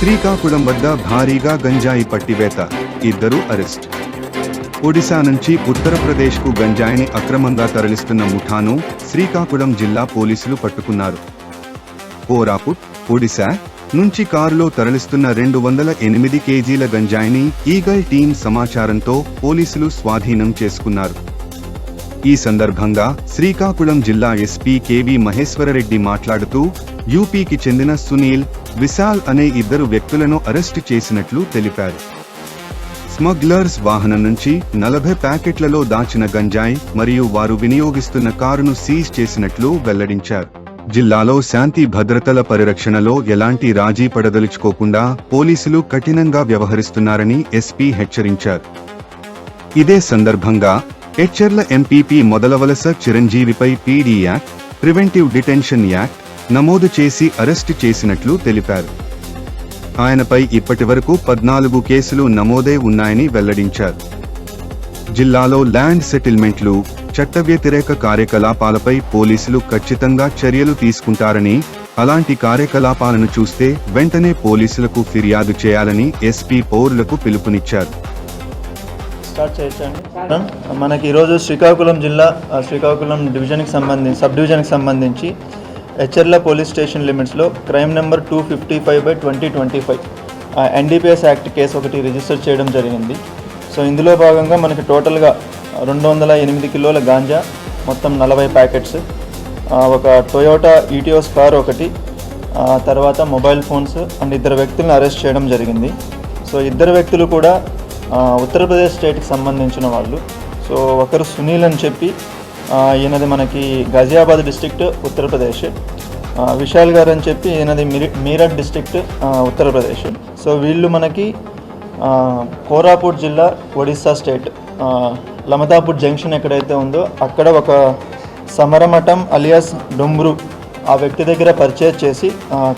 శ్రీకాకుళం వద్ద భారీగా గంజాయి పట్టివేత. ఇద్దరు అరెస్ట్. ఒడిశా నుంచి ఉత్తరప్రదేశ్కు గంజాయిని అక్రమంగా తరలిస్తున్న ముఠాను శ్రీకాకుళం జిల్లా పోలీసులు పట్టుకున్నారు. కోరాపుట్ ఒడిశా నుంచి కారులో తరలిస్తున్న రెండు వందల ఎనిమిది కేజీల గంజాయిని ఈగల్ టీం సమాచారంతో పోలీసులు స్వాధీనం చేసుకున్నారు. ఈ సందర్భంగా శ్రీకాకుళం జిల్లా ఎస్పీ కేవి మహేశ్వరరెడ్డి మాట్లాడుతూ యూపీకి చెందిన సునీల్ విశాల్ అనే ఇద్దరు వ్యక్తులను అరెస్టు చేసినట్లు తెలిపారు. స్మగ్లర్స్ వాహనం నుంచి నలభై ప్యాకెట్లలో దాచిన గంజాయి మరియు వారు వినియోగిస్తున్న కారును సీజ్ చేసినట్లు వెల్లడించారు. జిల్లాలో శాంతి భద్రతల పరిరక్షణలో ఎలాంటి రాజీ పడదలుచుకోకుండా పోలీసులు కఠినంగా వ్యవహరిస్తున్నారని ఎస్పీ హెచ్చరించారు. ఇదే సందర్భంగా Etcherla MPP Modalavalasa చిరంజీవిపై PD act preventive detention act నమోదు చేసి అరెస్టు చేసినట్లు తెలిపారు. ఆయనపై ఇప్పటివరకు పద్నాలుగు కేసులు నమోదై ఉన్నాయని వెల్లడించారు. జిల్లాలో ల్యాండ్ సెటిల్మెంట్లు చట్ట వ్యతిరేక కార్యకలాపాలపై పోలీసులు ఖచ్చితంగా చర్యలు తీసుకుంటారని అలాంటి కార్యకలాపాలను చూస్తే వెంటనే పోలీసులకు ఫిర్యాదు చేయాలని ఎస్పీ పౌరులకు పిలుపునిచ్చారు. స్టార్ట్ చేయొచ్చండి మనకి ఈరోజు శ్రీకాకుళం జిల్లా శ్రీకాకుళం డివిజన్కి సంబంధించి సబ్ డివిజన్కి సంబంధించి హెచ్ఎర్ల పోలీస్ స్టేషన్ లిమిట్స్లో crime number two fifty five by twenty twenty five. NDPS act case ఒకటి రిజిస్టర్ చేయడం జరిగింది. సో ఇందులో భాగంగా మనకి టోటల్గా రెండు వందల ఎనిమిది కిలోల గాంజా మొత్తం నలభై ప్యాకెట్స్ ఒక టొయోటా ఈటీఓస్ కార్ ఒకటి తర్వాత మొబైల్ ఫోన్స్ అండ్ ఇద్దరు వ్యక్తులను అరెస్ట్ చేయడం జరిగింది. సో ఇద్దరు వ్యక్తులు కూడా ఉత్తరప్రదేశ్ స్టేట్కి సంబంధించిన వాళ్ళు. సో ఒకరు సునీల్ అని చెప్పి ఈయనది మనకి గజియాబాద్ డిస్ట్రిక్ట్ ఉత్తరప్రదేశ్. విశాల్ గారు అని చెప్పి ఈయనది మీరట్ డిస్ట్రిక్ట్ ఉత్తరప్రదేశ్. సో వీళ్ళు మనకి కోరాపూట్ జిల్లా ఒడిస్సా స్టేట్. లమతాపూర్ జంక్షన్ ఎక్కడైతే ఉందో అక్కడ ఒక సమరమఠం అలియాస్ డొంబ్రు ఆ వ్యక్తి దగ్గర పర్చేజ్ చేసి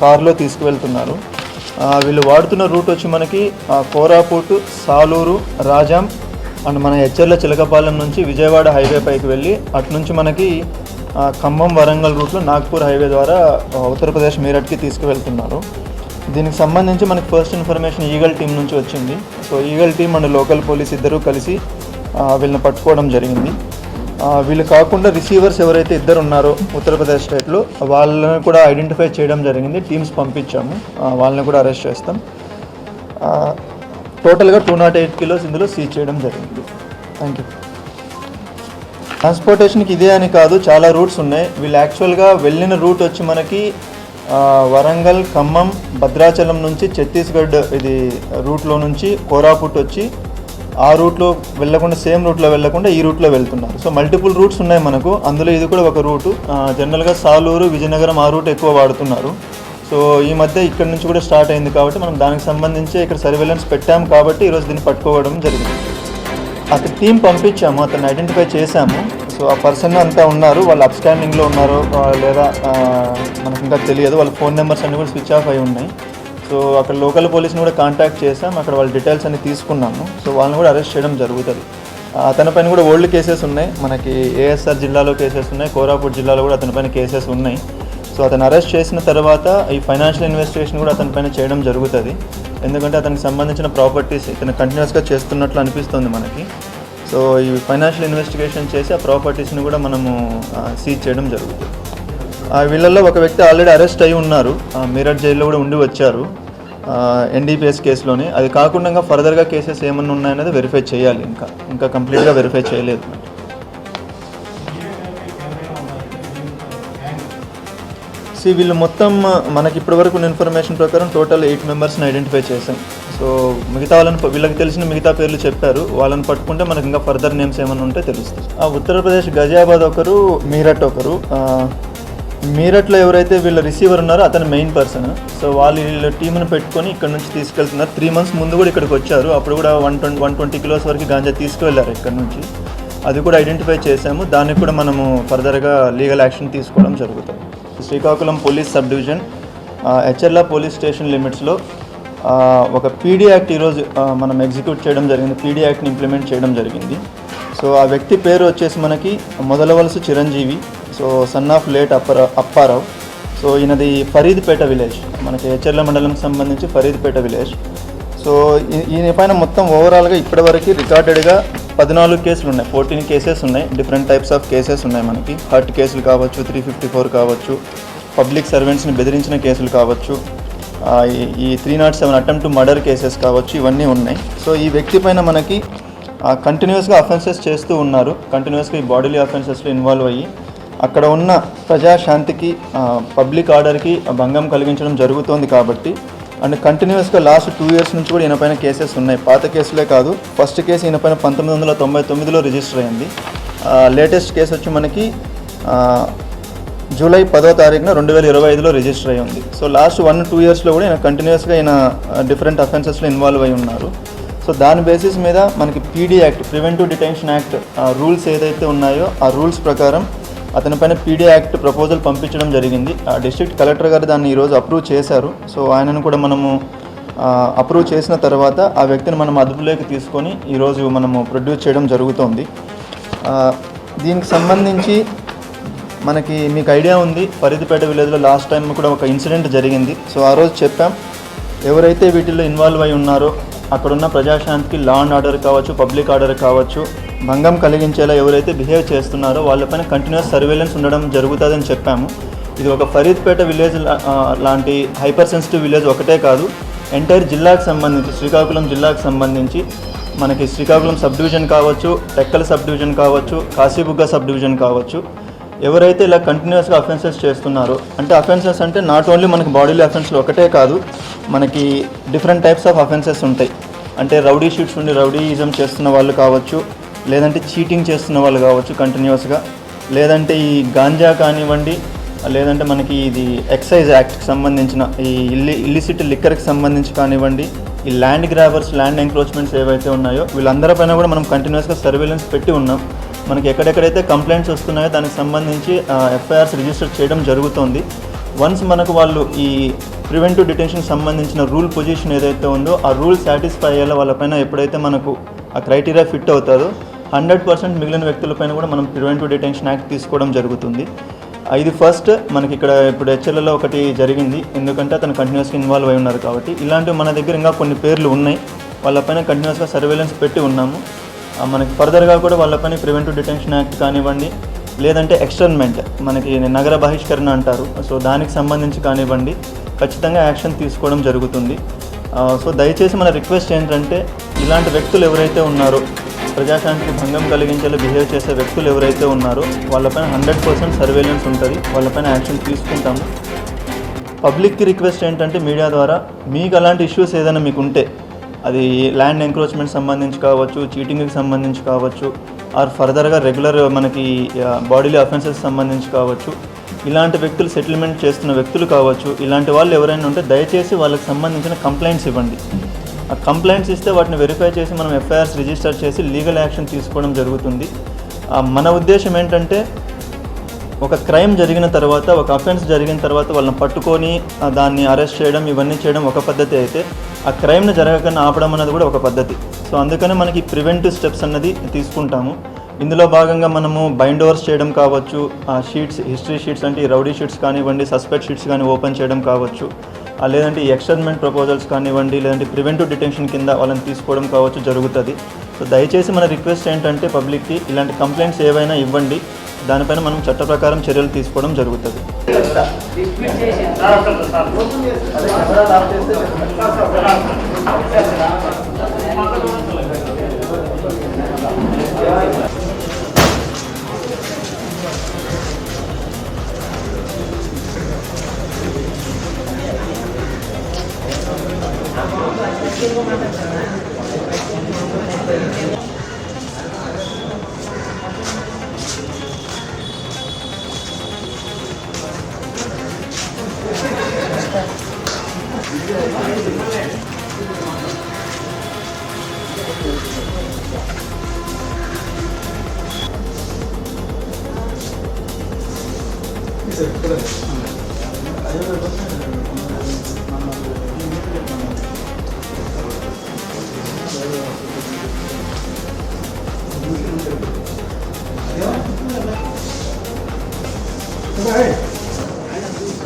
కారులో తీసుకువెళ్తున్నారు. వీళ్ళు వాడుతున్న రూట్ వచ్చి మనకి కోరాపూట్ సాలూరు రాజాం అండ్ మన హెచ్చర్ల చిలకపాలెం నుంచి విజయవాడ హైవే పైకి వెళ్ళి అటు నుంచి మనకి ఖమ్మం వరంగల్ రూట్లో నాగ్పూర్ హైవే ద్వారా ఉత్తరప్రదేశ్ మీరట్కి తీసుకువెళ్తున్నారు. దీనికి సంబంధించి మనకి ఫస్ట్ ఇన్ఫర్మేషన్ ఈగల్ టీం నుంచి వచ్చింది. So eagle team and local police ఇద్దరూ కలిసి వీళ్ళని పట్టుకోవడం జరిగింది. వీళ్ళు కాకుండా రిసీవర్స్ ఎవరైతే ఇద్దరు ఉన్నారో ఉత్తరప్రదేశ్ స్టేట్లో వాళ్ళని కూడా ఐడెంటిఫై చేయడం జరిగింది. టీమ్స్ పంపించాము. వాళ్ళని కూడా అరెస్ట్ చేస్తాం. టోటల్గా టూ నాట్ ఎయిట్ కిలోస్ ఇందులో సీజ్ చేయడం జరిగింది. థ్యాంక్ యూ ట్రాన్స్పోర్టేషన్కి ఇదే అని కాదు చాలా రూట్స్ ఉన్నాయి. వీళ్ళు యాక్చువల్గా వెళ్ళిన రూట్ వచ్చి మనకి వరంగల్ ఖమ్మం భద్రాచలం నుంచి ఛత్తీస్గఢ్ ఇది రూట్లో నుంచి కోరాపుట్ వచ్చి ఆ రూట్లో వెళ్ళకుండా సేమ్ రూట్లో వెళ్ళకుండా ఈ రూట్లో వెళ్తున్నారు. సో మల్టిపుల్ రూట్స్ ఉన్నాయి మనకు. అందులో ఇది కూడా ఒక రూటు. జనరల్గా సాలూరు విజయనగరం ఆ రూట్ ఎక్కువ వాడుతున్నారు. సో ఈ మధ్య ఇక్కడ నుంచి కూడా స్టార్ట్ అయింది కాబట్టి మనం దానికి సంబంధించి ఇక్కడ సర్వేలెన్స్ పెట్టాము కాబట్టి ఈరోజు దీన్ని పట్టుకోవడం జరిగింది. అతని టీం పంపించాము అతన్ని ఐడెంటిఫై చేశాము. సో ఆ పర్సన్ అంతా ఉన్నారు వాళ్ళు అప్స్టాండింగ్లో ఉన్నారు లేదా మనకు ఇంకా తెలియదు. వాళ్ళ ఫోన్ నెంబర్స్ అన్ని కూడా స్విచ్ ఆఫ్ అయి ఉన్నాయి. సో అక్కడ లోకల్ పోలీస్ని కూడా కాంటాక్ట్ చేసాం అక్కడ వాళ్ళ డీటెయిల్స్ అన్ని తీసుకున్నాము. సో వాళ్ళని కూడా అరెస్ట్ చేయడం జరుగుతుంది. అతనిపైన కూడా ఓల్డ్ కేసెస్ ఉన్నాయి. మనకి ఏఎస్ఆర్ జిల్లాలో కేసెస్ ఉన్నాయి కోరాపూట్ జిల్లాలో కూడా అతనిపైన కేసెస్ ఉన్నాయి. సో అతను అరెస్ట్ చేసిన తర్వాత ఈ ఫైనాన్షియల్ ఇన్వెస్టిగేషన్ కూడా అతని పైన చేయడం జరుగుతుంది. ఎందుకంటే అతనికి సంబంధించిన ప్రాపర్టీస్ ఇతను కంటిన్యూస్గా చేస్తున్నట్లు అనిపిస్తుంది మనకి. సో ఈ ఫైనాన్షియల్ ఇన్వెస్టిగేషన్ చేసి ఆ ప్రాపర్టీస్ని కూడా మనము సీజ్ చేయడం జరుగుతుంది. ఆ వీళ్ళల్లో ఒక వ్యక్తి ఆల్రెడీ అరెస్ట్ అయి ఉన్నారు. ఆ, మీరట్ జైల్లో కూడా ఉండి వచ్చారు. ఎన్డీపీఎస్ కేసులోనే. అది కాకుండా ఫర్దర్గా కేసెస్ ఏమన్నా ఉన్నాయనేది వెరిఫై చేయాలి ఇంకా. ఇంకా కంప్లీట్గా వెరిఫై చేయలేదు. సో వీళ్ళు మొత్తం మనకి ఇప్పటి వరకు ఉన్న ఇన్ఫర్మేషన్ ప్రకారం టోటల్ ఎయిట్ మెంబర్స్ని ఐడెంటిఫై చేసాం సో మిగతా వాళ్ళని వీళ్ళకి తెలిసిన మిగతా పేర్లు చెప్పారు. వాళ్ళని పట్టుకుంటే మనకి ఇంకా ఫర్దర్ నేమ్స్ ఏమైనా ఉంటే తెలుస్తుంది ఆ ఉత్తరప్రదేశ్ గజియాబాద్ ఒకరు మీరట్ ఒకరు. మీరట్లో ఎవరైతే వీళ్ళ రిసీవర్ ఉన్నారో అతను మెయిన్ పర్సన్ సో వాళ్ళు వీళ్ళ టీంను పెట్టుకొని ఇక్కడ నుంచి తీసుకెళ్తున్నారు. త్రీ మంత్స్ ముందు కూడా ఇక్కడికి వచ్చారు. అప్పుడు కూడా one twenty one twenty kilos వరకు గాంజా తీసుకువెళ్ళారు ఇక్కడ నుంచి. అది కూడా ఐడెంటిఫై చేసాము దానికి కూడా మనము ఫర్దర్గా లీగల్ యాక్షన్ తీసుకోవడం జరుగుతుంది. Srikakulam police sub division Etcherla police station లిమిట్స్లో ఒక పీడీ యాక్ట్ ఈరోజు మనం ఎగ్జిక్యూట్ చేయడం జరిగింది పీడీ యాక్ట్ని ఇంప్లిమెంట్ చేయడం జరిగింది. సో ఆ వ్యక్తి పేరు వచ్చేసి మనకి Modalavalasa Chiranjeevi so son of late అప్పర Apparao. So ఈయనది ఫరీద్పేట విలేజ్ మనకి హెచ్ఎర్ల మండలం సంబంధించి ఫరీద్పేట విలేజ్. సో ఈయన పైన మొత్తం ఓవరాల్గా ఇప్పటివరకు రికార్డెడ్గా పద్నాలుగు కేసులు ఉన్నాయి. ఫోర్టీన్ కేసెస్ ఉన్నాయి. డిఫరెంట్ టైప్స్ ఆఫ్ కేసెస్ ఉన్నాయి మనకి. హర్ట్ కేసులు కావచ్చు త్రీ ఫిఫ్టీ ఫోర్ కావచ్చు పబ్లిక్ సర్వెంట్స్ని బెదిరించిన కేసులు కావచ్చు ఈ- ఈ three nought seven attempt murder cases కావచ్చు ఇవన్నీ ఉన్నాయి. సో ఈ వ్యక్తి పైన మనకి కంటిన్యూస్గా అఫెన్సెస్ చేస్తూ ఉన్నారు. కంటిన్యూస్గా ఈ బాడీలీ అఫెన్సెస్లో ఇన్వాల్వ్ అయ్యి అక్కడ ఉన్న ప్రజాశాంతికి పబ్లిక్ ఆర్డర్కి భంగం కలిగించడం జరుగుతోంది కాబట్టి అండ్ కంటిన్యూస్గా లాస్ట్ టూ ఇయర్స్ నుంచి కూడా ఈయన పైన కేసెస్ ఉన్నాయి. పాత కేసులే కాదు ఫస్ట్ కేసు ఈయన పైన పంతొమ్మిది వందల తొంభై తొమ్మిదిలో రిజిస్టర్ అయింది. లేటెస్ట్ కేసు వచ్చి మనకి జూలై పదో తారీఖున రెండు వేల ఇరవై ఐదులో రిజిస్టర్ అయి ఉంది. సో లాస్ట్ వన్ టూ ఇయర్స్లో కూడా ఈయన కంటిన్యూస్గా ఈయన డిఫరెంట్ అఫెన్సెస్లో ఇన్వాల్వ్ అయి ఉన్నారు. సో దాని బేసిస్ మీద మనకి PD act preventive detention act rules ఏదైతే ఉన్నాయో ఆ రూల్స్ ప్రకారం అతని పైన పీడీ యాక్ట్ ప్రపోజల్ పంపించడం జరిగింది. ఆ డిస్ట్రిక్ట్ కలెక్టర్ గారు దాన్ని ఈరోజు అప్రూవ్ చేశారు. సో ఆయనను కూడా మనము అప్రూవ్ చేసిన తర్వాత ఆ వ్యక్తిని మనం అదుపులోకి తీసుకొని ఈరోజు మనము ప్రొడ్యూస్ చేయడం జరుగుతోంది. దీనికి సంబంధించి మనకి మీకు ఐడియా ఉంది. ఫరీదుపేట విలేజ్లో లాస్ట్ టైం కూడా ఒక ఇన్సిడెంట్ జరిగింది. సో ఆ రోజు చెప్పాం. ఎవరైతే వీటిల్లో ఇన్వాల్వ్ అయి ఉన్నారో అక్కడున్న ప్రజాశాంతికి లా అండ్ ఆర్డర్ కావచ్చు పబ్లిక్ ఆర్డర్ కావచ్చు భంగం కలిగించేలా ఎవరైతే బిహేవ్ చేస్తున్నారో వాళ్ళపైన కంటిన్యూస్ సర్వేలెన్స్ ఉండడం జరుగుతుందని చెప్పాము. ఇది ఒక ఫరీద్పేట విలేజ్ లాంటి హైపర్ సెన్సిటివ్ విలేజ్ ఒకటే కాదు. ఎంటైర్ జిల్లాకు సంబంధించి శ్రీకాకుళం జిల్లాకు సంబంధించి మనకి శ్రీకాకుళం సబ్ డివిజన్ కావచ్చు టెక్కల సబ్ డివిజన్ కావచ్చు కాశీబుగ్గ సబ్ డివిజన్ కావచ్చు ఎవరైతే ఇలా కంటిన్యూస్గా అఫెన్సెస్ చేస్తున్నారో అంటే అఫెన్సెస్ అంటే నాట్ ఓన్లీ మనకి బాడీలో అఫెన్స్లు ఒకటే కాదు మనకి డిఫరెంట్ టైప్స్ ఆఫ్ అఫెన్సెస్ ఉంటాయి. అంటే రౌడీ షీట్స్ ఉండి రౌడీయిజం చేస్తున్న వాళ్ళు కావచ్చు లేదంటే చీటింగ్ చేస్తున్న వాళ్ళు కావచ్చు కంటిన్యూస్గా లేదంటే ఈ గాంజా కానివ్వండి లేదంటే మనకి ఇది ఎక్సైజ్ యాక్ట్కి సంబంధించిన ఈ ఇల్లి ఇల్లిసిట్ లిక్కర్కి సంబంధించి కానివ్వండి ఈ ల్యాండ్ గ్రాబర్స్ ల్యాండ్ ఎంక్రోచ్మెంట్స్ ఏవైతే ఉన్నాయో వీళ్ళందరిపైన కూడా మనం కంటిన్యూస్గా సర్వేలెన్స్ పెట్టి ఉన్నాం. మనకి ఎక్కడెక్కడైతే కంప్లైంట్స్ వస్తున్నాయో దానికి సంబంధించి ఎఫ్ఐఆర్స్ రిజిస్టర్ చేయడం జరుగుతుంది. వన్స్ మనకు వాళ్ళు ఈ ప్రివెంటివ్ డిటెన్షన్ సంబంధించిన రూల్ పొజిషన్ ఏదైతే ఉందో ఆ రూల్ సాటిస్ఫై అయ్యేలా వాళ్ళపైన ఎప్పుడైతే మనకు ఆ క్రైటీరియా ఫిట్ అవుతుందో హండ్రెడ్ పర్సెంట్ మిగిలిన వ్యక్తులపైన కూడా మనం ప్రివెంటివ్ డిటెన్షన్ యాక్ట్ తీసుకోవడం జరుగుతుంది. ఇది ఫస్ట్ మనకి ఇక్కడ ఇప్పుడు హెచ్ఎల్ఏలో ఒకటి జరిగింది. ఎందుకంటే అతను కంటిన్యూస్గా ఇన్వాల్వ్ అయి ఉన్నారు కాబట్టి. ఇలాంటివి మన దగ్గర ఇంకా కొన్ని పేర్లు ఉన్నాయి. వాళ్ళపైన కంటిన్యూస్గా సర్వేలెన్స్ పెట్టి ఉన్నాము. మనకి ఫర్దర్గా కూడా వాళ్ళ పని ప్రివెంటివ్ డిటెన్షన్ యాక్ట్ కానివ్వండి లేదంటే ఎక్స్టర్న్మెంట్ మనకి నగర బహిష్కరణ అంటారు. సో దానికి సంబంధించి కానివ్వండి ఖచ్చితంగా యాక్షన్ తీసుకోవడం జరుగుతుంది. సో దయచేసి మన రిక్వెస్ట్ ఏంటంటే ఇలాంటి వ్యక్తులు ఎవరైతే ఉన్నారో ప్రజాశాంతికి భంగం కలిగించేలా బిహేవ్ చేసే వ్యక్తులు ఎవరైతే ఉన్నారో వాళ్ళపైన హండ్రెడ్ పర్సెంట్ సర్వేలెన్స్ ఉంటుంది. వాళ్ళపైన యాక్షన్ తీసుకుంటాము. పబ్లిక్కి రిక్వెస్ట్ ఏంటంటే మీడియా ద్వారా మీకు అలాంటి ఇష్యూస్ ఏదైనా మీకు ఉంటే అది ల్యాండ్ ఎంక్రోచ్మెంట్ సంబంధించి కావచ్చు చీటింగ్కి సంబంధించి కావచ్చు ఆర్ ఫర్దర్గా రెగ్యులర్ మనకి బాడీలో అఫెన్సెస్ సంబంధించి కావచ్చు. ఇలాంటి వ్యక్తులు సెటిల్మెంట్ చేస్తున్న వ్యక్తులు కావచ్చు. ఇలాంటి వాళ్ళు ఎవరైనా ఉంటే దయచేసి వాళ్ళకి సంబంధించిన కంప్లైంట్స్ ఇవ్వండి. ఆ కంప్లైంట్స్ ఇస్తే వాటిని వెరిఫై చేసి మనం ఎఫ్ఐఆర్స్ రిజిస్టర్ చేసి లీగల్ యాక్షన్ తీసుకోవడం జరుగుతుంది. మన ఉద్దేశం ఏంటంటే ఒక క్రైమ్ జరిగిన తర్వాత ఒక అఫెన్స్ జరిగిన తర్వాత వాళ్ళని పట్టుకొని దాన్ని అరెస్ట్ చేయడం ఇవన్నీ చేయడం ఒక పద్ధతి అయితే ఆ క్రైమ్ని జరగకుండా ఆపడం అన్నది కూడా ఒక పద్ధతి. సో అందుకనే మనకి ప్రివెంటివ్ స్టెప్స్ అన్నది తీసుకుంటాము. ఇందులో భాగంగా మనము బైండ్ ఓవర్స్ చేయడం కావచ్చు ఆ షీట్స్ హిస్టరీ షీట్స్ అంటే రౌడీ షీట్స్ కానివ్వండి సస్పెక్ట్ షీట్స్ కానీ ఓపెన్ చేయడం కావచ్చు లేదంటే ఎక్స్టర్న్మెంట్ ప్రపోజల్స్ కానివ్వండి లేదంటే ప్రివెంటివ్ డిటెన్షన్ కింద వాళ్ళని తీసుకోవడం కావచ్చు జరుగుతుంది. సో దయచేసి మన రిక్వెస్ట్ ఏంటంటే పబ్లిక్కి ఇలాంటి కంప్లైంట్స్ ఏవైనా ఇవ్వండి. దానిపైన మనం చట్ట ప్రకారం చర్యలు తీసుకోవడం జరుగుతుంది. 있어요. 그래.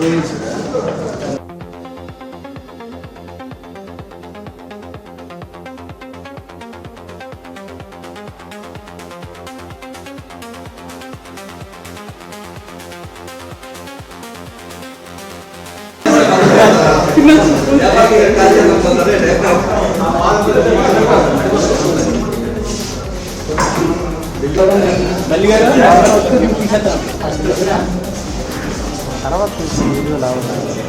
아이를 తర్వాత వీడియో లావుతాను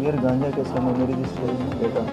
ఇయర్ గాంజా కేసులో మెమరీ తీసుకెళ్ళిన డేటా